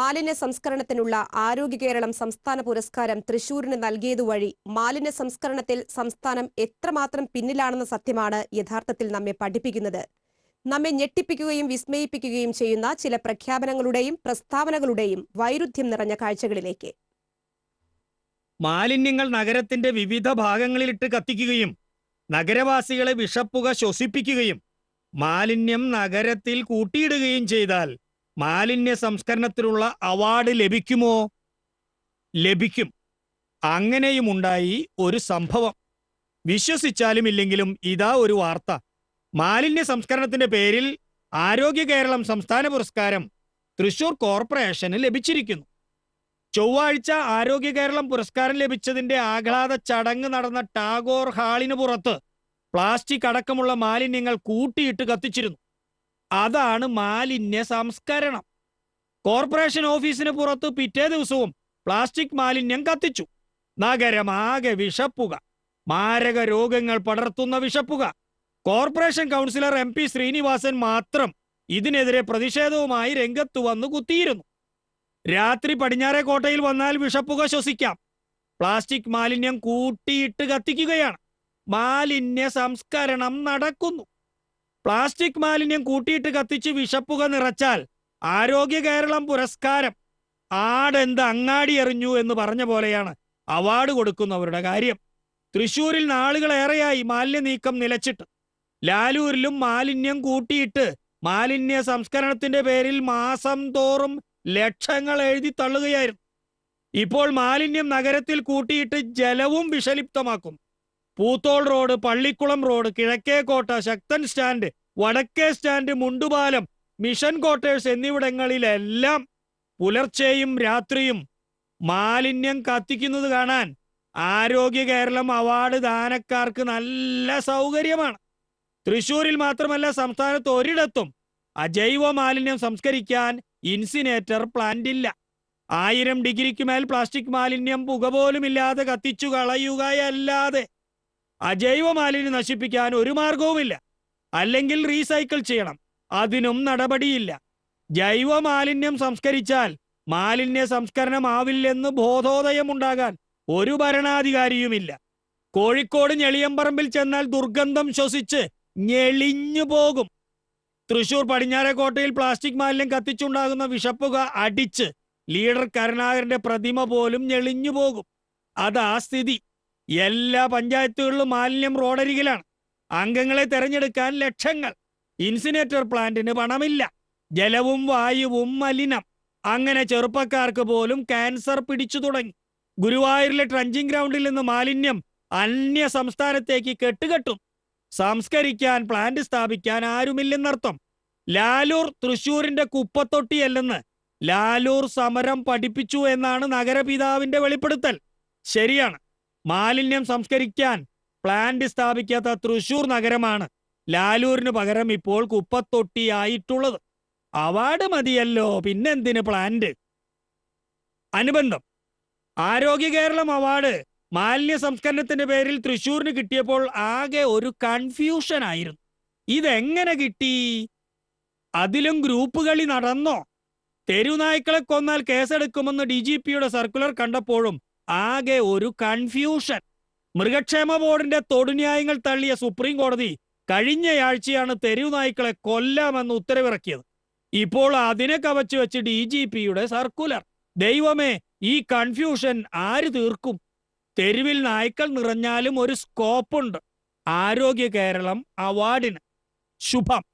മാലിന്യ സംസ്കരണത്തിനുള്ള ആരോഗ്യ കേരളം സംസ്ഥാന പുരസ്കാരം തൃശൂരിന് നൽകിയതുവഴി മാലിന്യ സംസ്കരണത്തിൽ സംസ്ഥാനം എത്രമാത്രം പിന്നിലാണെന്ന സത്യമാണ് യഥാർത്ഥത്തിൽ നമ്മെ പഠിപ്പിക്കുന്നത്. നമ്മെ ഞെട്ടിപ്പിക്കുകയും വിസ്മയിപ്പിക്കുകയും ചെയ്യുന്ന ചില പ്രഖ്യാപനങ്ങളുടെയും പ്രസ്താവനകളുടെയും വൈരുദ്ധ്യം നിറഞ്ഞ കാഴ്ചകളിലേക്ക്. മാലിന്യങ്ങൾ നഗരത്തിന്റെ വിവിധ ഭാഗങ്ങളിലിട്ട് കത്തിക്കുകയും നഗരവാസികളെ വിഷപ്പുക ശ്വസിപ്പിക്കുകയും മാലിന്യം നഗരത്തിൽ കൂട്ടിയിടുകയും ചെയ്താൽ മാലിന്യ സംസ്കരണത്തിനുള്ള അവാർഡ് ലഭിക്കുമോ? ലഭിക്കും. അങ്ങനെയും ഉണ്ടായി ഒരു സംഭവം. വിശ്വസിച്ചാലും ഇല്ലെങ്കിലും ഇതാ ഒരു വാർത്ത. മാലിന്യ സംസ്കരണത്തിന്റെ പേരിൽ ആരോഗ്യ കേരളം സംസ്ഥാന പുരസ്കാരം തൃശൂർ കോർപ്പറേഷന് ലഭിച്ചിരിക്കുന്നു. ചൊവ്വാഴ്ച ആരോഗ്യ കേരളം പുരസ്കാരം ലഭിച്ചതിന്റെ ആഹ്ലാദ ചടങ്ങ് നടന്ന ടാഗോർ ഹാളിന് പുറത്ത് പ്ലാസ്റ്റിക് അടക്കമുള്ള മാലിന്യങ്ങൾ കൂട്ടിയിട്ട് കത്തിച്ചിരുന്നു. അതാണ് മാലിന്യ സംസ്കരണം. കോർപ്പറേഷൻ ഓഫീസിന് പുറത്ത് പിറ്റേ ദിവസവും പ്ലാസ്റ്റിക് മാലിന്യം കത്തിച്ചു. നഗരമാകെ വിഷപ്പുക മാരക രോഗങ്ങൾ പടർത്തുന്ന വിഷപ്പുക corporation councillor M P Srinivasan മാത്രം ഇതിനെതിരെ പ്രതിഷേധവുമായി രംഗത്ത് വന്നു കുത്തിയിരുന്നു. രാത്രി പടിഞ്ഞാറെ കോട്ടയിൽ വന്നാൽ വിഷപ്പുക ശ്വസിക്കാം. പ്ലാസ്റ്റിക് മാലിന്യം കൂട്ടിയിട്ട് കത്തിക്കുകയാണ്. മാലിന്യ സംസ്കരണം നടക്കുന്നു. പ്ലാസ്റ്റിക് മാലിന്യം കൂട്ടിയിട്ട് കത്തിച്ച് വിഷപ്പുക നിറച്ചാൽ ആരോഗ്യ കേരളം പുരസ്കാരം. ആടെന്ത് അങ്ങാടി എറിഞ്ഞു എന്ന് പറഞ്ഞ പോലെയാണ് അവാർഡ് കൊടുക്കുന്നവരുടെ കാര്യം. തൃശൂരിൽ നാളുകളേറെയായി മാലിന്യ നീക്കം നിലച്ചിട്ട്. ലാലൂരിലും മാലിന്യം കൂട്ടിയിട്ട് മാലിന്യ സംസ്കരണത്തിന്റെ പേരിൽ മാസം തോറും ലക്ഷങ്ങൾ എഴുതി തള്ളുകയായിരുന്നു. ഇപ്പോൾ മാലിന്യം നഗരത്തിൽ കൂട്ടിയിട്ട് ജലവും വിഷലിപ്തമാക്കും. Poothole road Pallikulam road Kizhakkekotta Sakthan stand Vadakke stand Mundupalam mission quarters എന്നിവിടങ്ങളിലെല്ലാം പുലർച്ചെയും രാത്രിയും മാലിന്യം കത്തിക്കുന്നത് കാണാൻ ആരോഗ്യ കേരളം അവാർഡ് ദാനക്കാർക്ക് നല്ല സൗകര്യമാണ്. തൃശൂരിൽ മാത്രമല്ല സംസ്ഥാനത്ത് ഒരിടത്തും അജൈവ മാലിന്യം സംസ്കരിക്കാൻ ഇൻസിനേറ്റർ പ്ലാന്റ് ഇല്ല ആയിരം ഡിഗ്രിക്ക് മേൽ പ്ലാസ്റ്റിക് മാലിന്യം പുക പോലുമില്ലാതെ കത്തിച്ചു കളയുകയല്ലാതെ അജൈവ മാലിന്യം നശിപ്പിക്കാൻ ഒരു മാർഗവുമില്ല. അല്ലെങ്കിൽ റീസൈക്കിൾ ചെയ്യണം. അതിനും നടപടിയില്ല. ജൈവ മാലിന്യം സംസ്കരിച്ചാൽ മാലിന്യ സംസ്കരണമാവില്ലെന്ന് ബോധോദയമുണ്ടാകാൻ ഒരു ഭരണാധികാരിയുമില്ല. കോഴിക്കോട് ഞെളിയമ്പറമ്പിൽ ചെന്നാൽ ദുർഗന്ധം ശ്വസിച്ച് ഞെളിഞ്ഞു പോകും. തൃശൂർ പടിഞ്ഞാറേക്കോട്ടയിൽ പ്ലാസ്റ്റിക് മാലിന്യം കത്തിച്ചുണ്ടാകുന്ന വിഷപ്പുക അടിച്ച് ലീഡർ കരുണാകരന്റെ പ്രതിമ പോലും ഞെളിഞ്ഞു പോകും. അതാ സ്ഥിതി. എല്ലാ പഞ്ചായത്തുകളിലും മാലിന്യം റോഡരികിലാണ്. അംഗങ്ങളെ തെരഞ്ഞെടുക്കാൻ ലക്ഷങ്ങൾ. ഇൻസിനേറ്റർ പ്ലാന്റിന് പണമില്ല. ജലവും വായുവും മലിനം. അങ്ങനെ ചെറുപ്പക്കാർക്ക് പോലും ക്യാൻസർ പിടിച്ചു തുടങ്ങി. ഗുരുവായൂരിലെ ട്രഞ്ചിങ് ഗ്രൗണ്ടിൽ നിന്ന് മാലിന്യം അന്യ സംസ്ഥാനത്തേക്ക് കെട്ടുകെട്ടും. സംസ്കരിക്കാൻ പ്ലാന്റ് സ്ഥാപിക്കാൻ ആരുമില്ലെന്നർത്ഥം. ലാലൂർ തൃശൂരിന്റെ കുപ്പത്തൊട്ടിയല്ലെന്ന് ലാലൂർ സമരം പഠിപ്പിച്ചു എന്നാണ് നഗരപിതാവിന്റെ വെളിപ്പെടുത്തൽ. ശരിയാണ്. മാലിന്യം സംസ്കരിക്കാൻ പ്ലാന്റ് സ്ഥാപിക്കാത്ത തൃശൂർ നഗരമാണ് ലാലൂരിന് പകരം ഇപ്പോൾ കുപ്പത്തൊട്ടിയായിട്ടുള്ളത്. അവാർഡ് മതിയല്ലോ പിന്നെന്തിന് പ്ലാന്റ് അനുബന്ധം ആരോഗ്യ കേരളം അവാർഡ് മാലിന്യ സംസ്കരണത്തിന്റെ പേരിൽ തൃശൂരിന് കിട്ടിയപ്പോൾ ആകെ ഒരു കൺഫ്യൂഷൻ ആയിരുന്നു. ഇതെങ്ങനെ കിട്ടി? അതിലും ഗ്രൂപ്പ് കളി നടന്നോ? തെരുനായ്ക്കളെ കൊന്നാൽ കേസെടുക്കുമെന്ന് ഡി ജി പിയുടെ സർക്കുലർ കണ്ടപ്പോഴും ആകെ ഒരു കൺഫ്യൂഷൻ മൃഗക്ഷേമ ബോർഡിന്റെ തൊടുന്യായങ്ങൾ തള്ളിയ സുപ്രീം കോടതി കഴിഞ്ഞയാഴ്ചയാണ് തെരുവ് നായ്ക്കളെ കൊല്ലാമെന്ന് ഉത്തരവിറക്കിയത്. ഇപ്പോൾ അതിനെ കവച്ചു വെച്ച് ഡി ജി പിയുടെ സർക്കുലർ. ദൈവമേ ഈ കൺഫ്യൂഷൻ ആര് തീർക്കും? തെരുവിൽ നായ്ക്കൾ നിറഞ്ഞാലും ഒരു സ്കോപ്പുണ്ട് ആരോഗ്യ കേരളം അവാർഡിന്. ശുഭം.